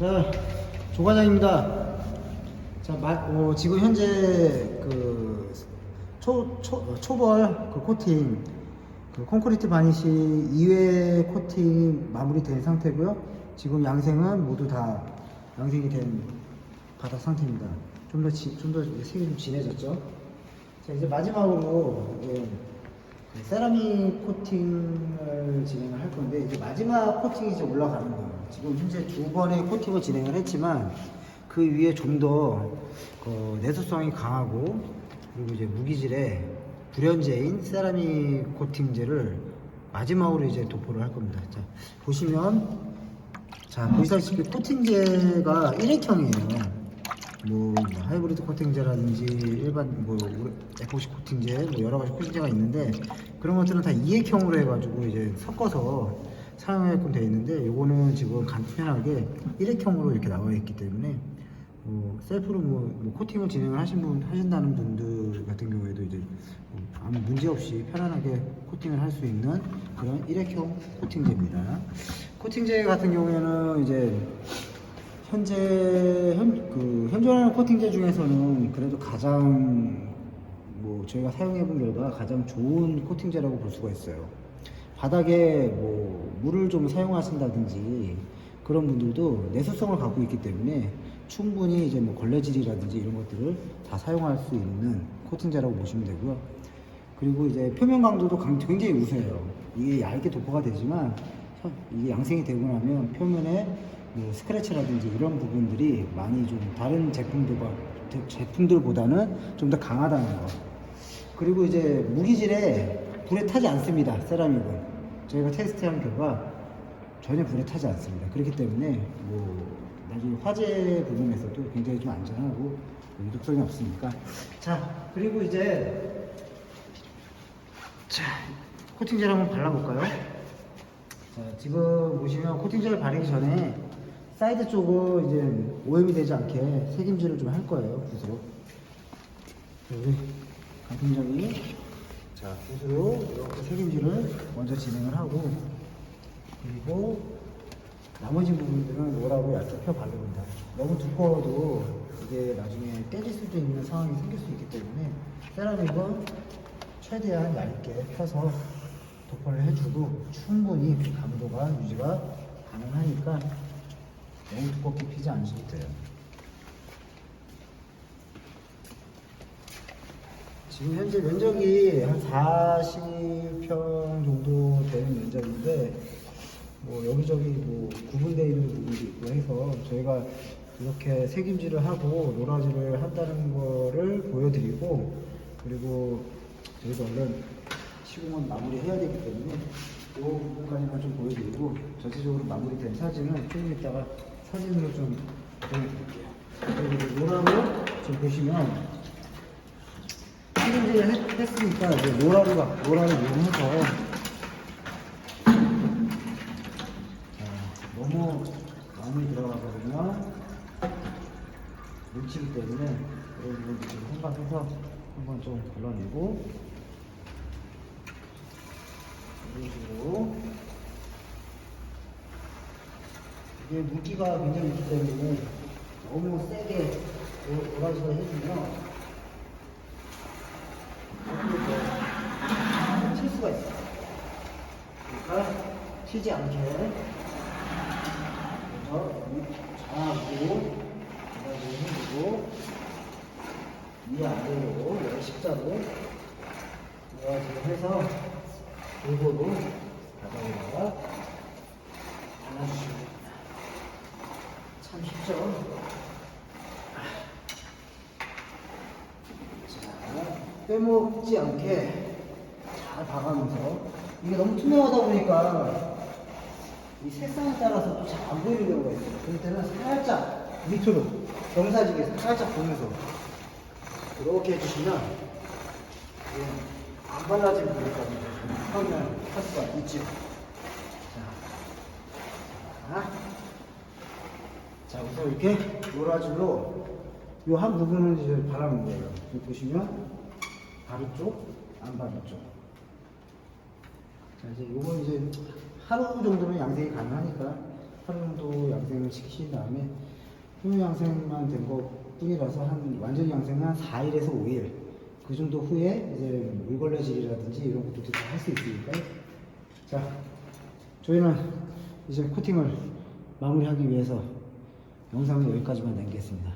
자, 조과장입니다. 자, 마, 어, 지금 현재 그 초, 초, 어, 초벌 그 코팅, 그 콘크리트 바니시 2회 코팅 마무리된 상태고요. 지금 양생은 모두 다 양생이 된 바닥 상태입니다. 좀 더, 좀더 색이 좀 진해졌죠. 자, 이제 마지막으로 예, 그 세라믹 코팅을 진행을 할 건데 이제 마지막 코팅이 이제 올라가는 거예요. 지금 현재 두 번의 코팅을 진행을 했지만 그 위에 좀더 어, 내수성이 강하고 그리고 이제 무기질의 불연제인 세라믹 코팅제를 마지막으로 이제 도포를 할 겁니다. 자 보시면 자 보시다시피 코팅제가 일회형이에요. 뭐 하이브리드 코팅제라든지 일반 뭐 에포시 코팅제 뭐 여러 가지 코팅제가 있는데 그런 것들은 다 이액형으로 해 가지고 이제 섞어서 사용하게끔 되어 있는데 요거는 간편하게 일액형으로 이렇게 나와 있기 때문에 뭐 셀프로 뭐, 뭐 코팅을 진행을 하신 분 하신다는 분들 같은 경우에도 이제 뭐 아무 문제 없이 편안하게 코팅을 할 수 있는 그런 일액형 코팅제입니다. 코팅제 같은 경우에는 이제 현재 현, 그 현존하는 코팅제 중에서는 그래도 가장 뭐 저희가 사용해 본 결과 가장 좋은 코팅제라고 볼 수가 있어요. 바닥에 뭐 물을 좀 사용하신다든지 그런 분들도 내수성을 갖고 있기 때문에 충분히 이제 뭐 걸레질이라든지 이런 것들을 다 사용할 수 있는 코팅제라고 보시면 되고요. 그리고 이제 표면 강도도 강- 굉장히 우세해요. 이게 얇게 도포가 되지만 현- 이게 양생이 되고 나면 표면에 뭐 스크래치라든지 이런 부분들이 많이 좀 다른 제품들과 제품들보다는 좀 더 강하다는 거. 그리고 이제 무기질에 불에 타지 않습니다. 세라믹은 저희가 테스트한 결과 전혀 불에 타지 않습니다. 그렇기 때문에 뭐 나중에 화재 부분에서도 굉장히 좀 안전하고 유독성이 없으니까 자 그리고 이제 자 코팅제를 한번 발라볼까요? 자 지금 보시면 코팅제를 바르기 전에 사이드 쪽은 이제 오염이 되지 않게 색임질을 좀 할 거예요 붓으로 여기 강팀장이 자 붓으로 이렇게 색임질을 먼저 진행을 하고 그리고 나머지 부분들은 노라고 얇게 펴 바릅니다. 너무 두꺼워도 이게 나중에 깨질 수도 있는 상황이 생길 수 있기 때문에 세라믹은 최대한 얇게 펴서 도포를 해주고 충분히 그 감도가 유지가 가능하니까 너무 두껍게 피지 않으셔도 돼요. 지금 현재 면적이 한 40평 정도 되는 면적인데 뭐 여기저기 뭐 구분되어 있는 부분도 있고 해서 저희가 이렇게 색임질을 하고 노라지를 한다는 거를 보여드리고 그리고 저희도 얼른 시공은 마무리해야 되기 때문에 이 부분까지만 좀 보여드리고 전체적으로 마무리된 사진은 조금 이따가 사진으로 좀 보여드릴게요. 그리고 노라로 지금 보시면 색임질을 했, 했으니까 이제 노라로 가- 노라를 이용해서 너무 많이 들어가거든요. 뭉치기 때문에 그런 부분도 좀 생각해서 한번 좀 걸러내고 이런 식으로 이게 물기가 굉장히 있기 때문에 너무 세게 도라지를 해주면 칠 수가 있어요. 그러니까 튀지 않게 그래서 바닥을 해주고 위 아래로 여기 십자로 이렇게 해서 골고루 바닥에다가 발라주시면. 참 쉽죠? 자, 빼먹지 않게 잘 봐가면서 이게 너무 투명하다 보니까 이 색상에 따라서 또 잘 안 보이는 경우가 있어요. 그럴 때는 살짝 밑으로 경사지게 살짝 보면서 이렇게 해주시면 안 발라진 부분까지 표현을 할 수가 있죠. 자, 자 우선 이렇게 노라줄로 이 한 부분을 이제 바라는 거예요. 보시면 바로 쪽, 안 바로 쪽. 자, 이제 요건 이제 하루 정도면 양생이 가능하니까 하루 정도 양생을 시키신 다음에 효요 양생만 된 것 뿐이라서 한 완전 양생은 한 4일에서 5일 그 정도 후에 이제 물걸레질이라든지 이런 것들도 다 할 수 있으니까요. 자, 저희는 이제 코팅을 마무리하기 위해서 영상은 여기까지만 남겠습니다.